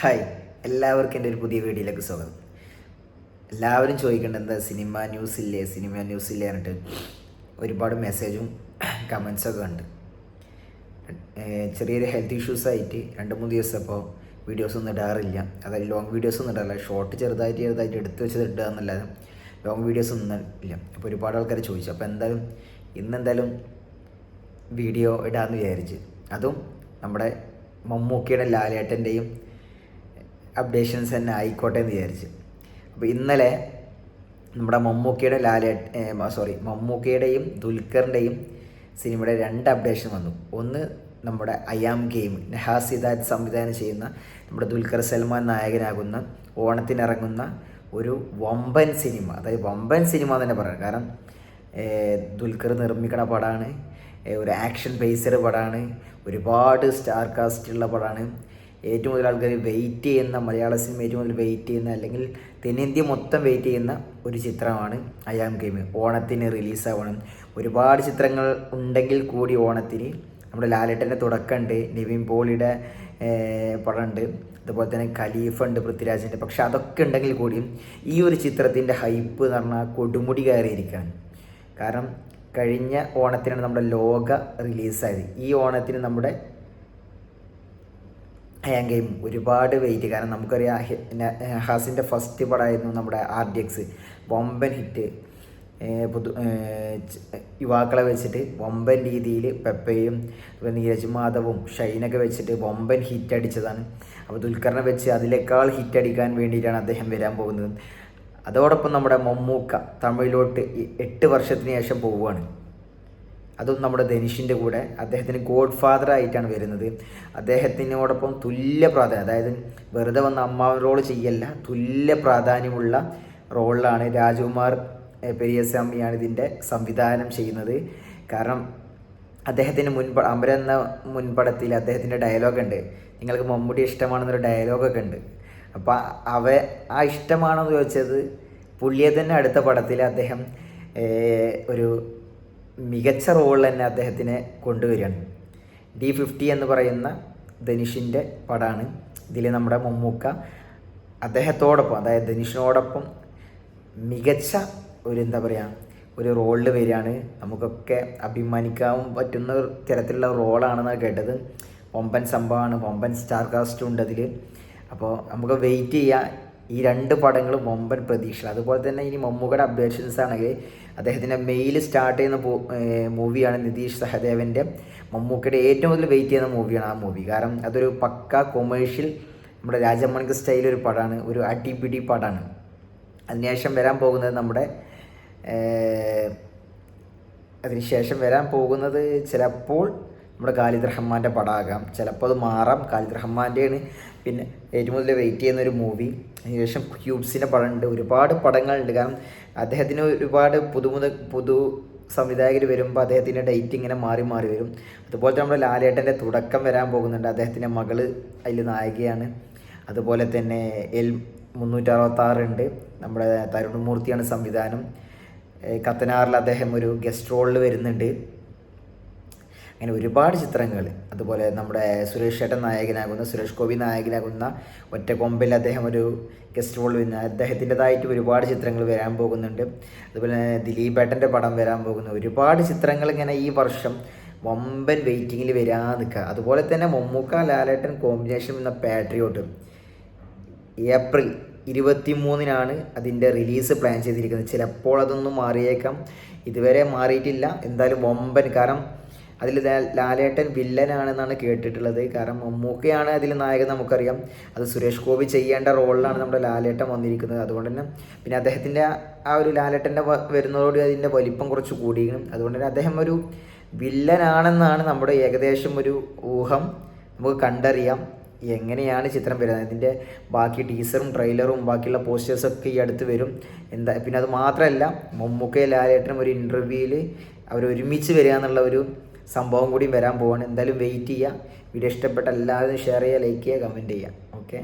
Hi എല്ലാവർക്കും എന്റെ ഒരു പുതിയ വീഡിയോയിലേക്ക് സ്വാഗതം. എല്ലാവരും ചോദിക്കേണ്ടത് എന്താ സിനിമ ന്യൂസ് ഇല്ലേ? സിനിമ ന്യൂസ് ഇല്ലേ പറഞ്ഞിട്ട് ഒരുപാട് മെസ്സേജും കമൻസൊക്കെ ഉണ്ട് ചെറിയൊരു ഹെൽത്ത് ഇഷ്യൂസ് ആയിട്ട് രണ്ട് മൂന്ന് ദിവസം അപ്പോൾ വീഡിയോസ് ഒന്നും ഇടാറില്ല. അതായത് ലോങ് വീഡിയോസ് ഒന്നും ഇടാറില്ല. ഷോർട്ട് ചെറുതായിട്ട് ചെറുതായിട്ട് എടുത്ത് വെച്ചത് ഇടുക എന്നല്ലാതെ ലോങ് വീഡിയോസ് ഒന്നും ഇല്ല. അപ്പോൾ ഒരുപാട് ആൾക്കാർ ചോദിച്ചു. അപ്പോൾ എന്തായാലും ഇന്നെന്തായാലും വീഡിയോ ഇടാമെന്ന് വിചാരിച്ച്. അതും നമ്മുടെ മമ്മൂക്കിയുടെ ലാലേട്ടന്റെയും അപ്ഡേഷൻസ് തന്നെ ആയിക്കോട്ടെ എന്ന് വിചാരിച്ച്. അപ്പോൾ ഇന്നലെ നമ്മുടെ മമ്മൂക്കയുടെ ലാലേട്ട് സോറി മമ്മൂക്കയുടെയും ദുൽഖറിന്റെയും സിനിമയുടെ രണ്ട് അപ്ഡേഷൻ വന്നു. ഒന്ന് നമ്മുടെ അയാം ഗെയിം നഹാസ് സംവിധാനം ചെയ്യുന്ന നമ്മുടെ ദുൽഖർ സൽമാൻ നായകനാകുന്ന ഓണത്തിനിറങ്ങുന്ന ഒരു വമ്പൻ സിനിമ. അതായത് വമ്പൻ സിനിമ തന്നെ പറയാം. കാരണം ദുൽഖർ നിർമ്മിക്കണ പടമാണ് ഒരു ആക്ഷൻ ബേസ്ഡ് പടമാണ് ഒരുപാട് സ്റ്റാർ കാസ്റ്റുള്ള പടമാണ് ഏറ്റവും കൂടുതൽ ആൾക്കാർ വെയിറ്റ് ചെയ്യുന്ന മലയാള സിനിമ ഏറ്റവും കൂടുതൽ വെയിറ്റ് ചെയ്യുന്ന അല്ലെങ്കിൽ തെന്നിന്ത്യ മൊത്തം വെയിറ്റ് ചെയ്യുന്ന ഒരു ചിത്രമാണ് അയാം ഗെയിം ഓണത്തിന് റിലീസാവണം ഒരുപാട് ചിത്രങ്ങൾ ഉണ്ടെങ്കിൽ കൂടി ഓണത്തിന് നമ്മുടെ ലാലേട്ടന്റെ തുടക്കമുണ്ട് നിവിൻ പോളിയുടെ പടമുണ്ട് അതുപോലെ തന്നെ ഖലീഫ ഉണ്ട് പൃഥ്വിരാജിന്റെ. പക്ഷെ അതൊക്കെ ഉണ്ടെങ്കിൽ കൂടിയും ഈ ഒരു ചിത്രത്തിന്റെ ഹൈപ്പ് എന്ന് പറഞ്ഞാൽ കൊടുമുടി കയറിയിരിക്കുകയാണ്. കാരണം കഴിഞ്ഞ ഓണത്തിനാണ് നമ്മുടെ ലോക റിലീസായത് ഈ ഓണത്തിന് നമ്മുടെ ഹാൻ ഗെയിം ഒരുപാട് വെയിറ്റ് കാരണം നമുക്കറിയാം ഹാസിന്റെ ഫസ്റ്റ് പടമായിരുന്നു നമ്മുടെ ആർ ഡി എക്സ് വമ്പൻ ഹിറ്റ് പുതു യുവാക്കളെ വെച്ചിട്ട് വമ്പൻ രീതിയിൽ പെപ്പയും നീരജ് മാധവും ഷൈനൊക്കെ വെച്ചിട്ട് വമ്പൻ ഹിറ്റ് അടിച്ചതാണ്. അപ്പോൾ ദുൽഖറിനെ വെച്ച് അതിനേക്കാൾ ഹിറ്റ് അടിക്കാൻ വേണ്ടിയിട്ടാണ് അദ്ദേഹം വരാൻ പോകുന്നത്. അതോടൊപ്പം നമ്മുടെ മമ്മൂക്ക തമിഴിലോട്ട് എട്ട് വർഷത്തിന് ശേഷം പോവുകയാണ്. അതും നമ്മുടെ ധനുഷിന്റെ കൂടെ. അദ്ദേഹത്തിന് ഗോഡ് ഫാദർ ആയിട്ടാണ് വരുന്നത്. അദ്ദേഹത്തിനോടൊപ്പം തുല്യ പ്രാധാന്യം അതായത് വെറുതെ വന്ന അമ്മാവൻ റോൾ ചെയ്യല്ല തുല്യ പ്രാധാന്യമുള്ള റോളിലാണ് രാജകുമാർ പെരിയസ്വാമിയാണ് ഇതിന്റെ സംവിധാനം ചെയ്യുന്നത്. കാരണം അദ്ദേഹത്തിന്റെ മുൻപ അമര എന്ന മുൻപടത്തിൽ അദ്ദേഹത്തിന്റെ ഡയലോഗ് ഉണ്ട്. നിങ്ങൾക്ക് മമ്മൂട്ടി ഇഷ്ടമാണെന്നൊരു ഡയലോഗൊക്കെ ഉണ്ട്. അപ്പോൾ അവ ആ ഇഷ്ടമാണെന്ന് ചോദിച്ചത് പുള്ളിയെ തന്നെ അടുത്ത പടത്തിൽ അദ്ദേഹം ഒരു മികച്ച റോളിൽ തന്നെ അദ്ദേഹത്തിനെ കൊണ്ടുവരികയാണ്. ഡി ഫിഫ്റ്റി എന്ന് പറയുന്ന ധനുഷിന്റെ പടമാണ് ഇതിൽ നമ്മുടെ മമ്മൂക്ക. അദ്ദേഹത്തോടൊപ്പം അതായത് ധനുഷിനോടൊപ്പം മികച്ച ഒരു എന്താ പറയുക ഒരു റോളിൽ വരികയാണ്. നമുക്കൊക്കെ അഭിമാനിക്കാൻ പറ്റുന്ന തരത്തിലുള്ള റോളാണെന്നാണ് കേട്ടത്. പൊമ്പൻ സംഭവമാണ് പൊമ്പൻ സ്റ്റാർ കാസ്റ്റും ഉണ്ട് അതിൽ അപ്പോൾ നമുക്ക് വെയിറ്റ് ചെയ്യാം. ഈ രണ്ട് പടങ്ങളും വമ്പൻ പ്രതീക്ഷ അതുപോലെ തന്നെ ഇനി മമ്മൂക്കയുടെ അപ്ഡേഷൻസ് ആണെങ്കിൽ അദ്ദേഹത്തിന്റെ മെയിൽ സ്റ്റാർട്ട് ചെയ്യുന്ന മൂവിയാണ് നിതീഷ് സഹദേവന്റെ. മമ്മൂക്കയുടെ ഏറ്റവും കൂടുതൽ വെയിറ്റ് ചെയ്യുന്ന മൂവിയാണ് ആ മൂവി കാരണം അതൊരു പക്ക കൊമേഴ്ഷ്യൽ നമ്മുടെ രാജമണിക്ക് സ്റ്റൈൽ ഒരു പടമാണ് ഒരു അടിപിടി പടമാണ് അതിനുശേഷം വരാൻ പോകുന്നത് നമ്മുടെ അതിനുശേഷം വരാൻ പോകുന്നത് ചിലപ്പോൾ നമ്മുടെ ഖാലിദ് റഹ്മാന്റെ പടമാകാം ചിലപ്പോൾ അത് മാറാം. ഖാലിദ് റഹ്മാന്റെയാണ് പിന്നെ ഏറ്റവും കൂടുതൽ വെയിറ്റ് ചെയ്യുന്ന ഒരു മൂവി അതിനുശേഷം ക്യൂബ്സിന്റെ പടമുണ്ട്. ഒരുപാട് പടങ്ങളുണ്ട്. കാരണം അദ്ദേഹത്തിന് ഒരുപാട് പുതുമുത പുതു സംവിധായകർ വരുമ്പോൾ അദ്ദേഹത്തിന്റെ ഡേറ്റ് ഇങ്ങനെ മാറി മാറി വരും. അതുപോലെ തന്നെ നമ്മുടെ ലാലേട്ടന്റെ തുടക്കം വരാൻ പോകുന്നുണ്ട്. അദ്ദേഹത്തിന്റെ മകൾ അതിൽ നായികയാണ്. അതുപോലെ തന്നെ എൽ മുന്നൂറ്ററുപത്താറുണ്ട് നമ്മുടെ തരുണമൂർത്തിയാണ് സംവിധാനം. കത്തനാറിൽ അദ്ദേഹം ഒരു ഗസ്റ്റ് റോളിൽ വരുന്നുണ്ട്. അങ്ങനെ ഒരുപാട് ചിത്രങ്ങൾ. അതുപോലെ നമ്മുടെ സുരേഷ് ചേട്ടൻ നായകനാകുന്ന സുരേഷ് ഗോപി നായകനാകുന്ന ഒറ്റക്കൊമ്പിൽ അദ്ദേഹം ഒരു ഗസ്റ്റ് റോൾ വരുന്ന അദ്ദേഹത്തിന്റെതായിട്ട് ഒരുപാട് ചിത്രങ്ങൾ വരാൻ പോകുന്നുണ്ട്. അതുപോലെ ദിലീപ് ഏട്ടന്റെ പടം വരാൻ പോകുന്നു. ഒരുപാട് ചിത്രങ്ങൾ ഇങ്ങനെ ഈ വർഷം വമ്പൻ വെയിറ്റിങ്ങിൽ വരാൻ നിൽക്കുക. അതുപോലെ തന്നെ മമ്മൂക്ക ലാലേട്ടൻ കോമ്പിനേഷൻ എന്ന പാട്രിയോട്ട് ഏപ്രിൽ ഇരുപത്തി മൂന്നിനാണ് അതിന്റെ റിലീസ് പ്ലാൻ ചെയ്തിരിക്കുന്നത്. ചിലപ്പോൾ അതൊന്നും മാറിയേക്കാം. ഇതുവരെ മാറിയിട്ടില്ല. എന്തായാലും വമ്പൻ. കാരണം അതിൽ ലാലേട്ടൻ വില്ലനാണെന്നാണ് കേട്ടിട്ടുള്ളത്. കാരണം മമ്മൂക്കയാണ് അതിൽ നായകൻ നമുക്കറിയാം. അത് സുരേഷ് ഗോപി ചെയ്യേണ്ട റോളിലാണ് നമ്മുടെ ലാലേട്ടൻ വന്നിരിക്കുന്നത്. അതുകൊണ്ട് തന്നെ പിന്നെ അദ്ദേഹത്തിന്റെ ആ ഒരു ലാലേട്ടന്റെ വരുന്നതോട് അതിന്റെ വലിപ്പം കുറച്ച് കൂടിയിരുന്നു അതുകൊണ്ട് തന്നെ അദ്ദേഹം ഒരു വില്ലനാണെന്നാണ് നമ്മുടെ ഏകദേശം ഒരു ഊഹം. നമുക്ക് കണ്ടറിയാം എങ്ങനെയാണ് ചിത്രം വരുന്നത്. ഇതിന്റെ ബാക്കി ടീസറും ട്രെയിലറും ബാക്കിയുള്ള പോസ്റ്റേഴ്സൊക്കെ ഈ അടുത്ത് വരും. എന്താ പിന്നെ അത് മാത്രമല്ല മമ്മൂക്കയും ലാലേട്ടനും ഒരു ഇന്റർവ്യൂവിൽ അവർ ഒരുമിച്ച് വരിക എന്നുള്ള ഒരു സംഭവം കൂടി വരാൻ പോവാണ്. എന്തായാലും വെയിറ്റ് ചെയ്യുക വീഡിയോ ഇഷ്ടപ്പെട്ട എല്ലാവരും ഷെയർ ചെയ്യുക ലൈക്ക് ചെയ്യുക കമന്റ് ചെയ്യുക. ഓക്കെ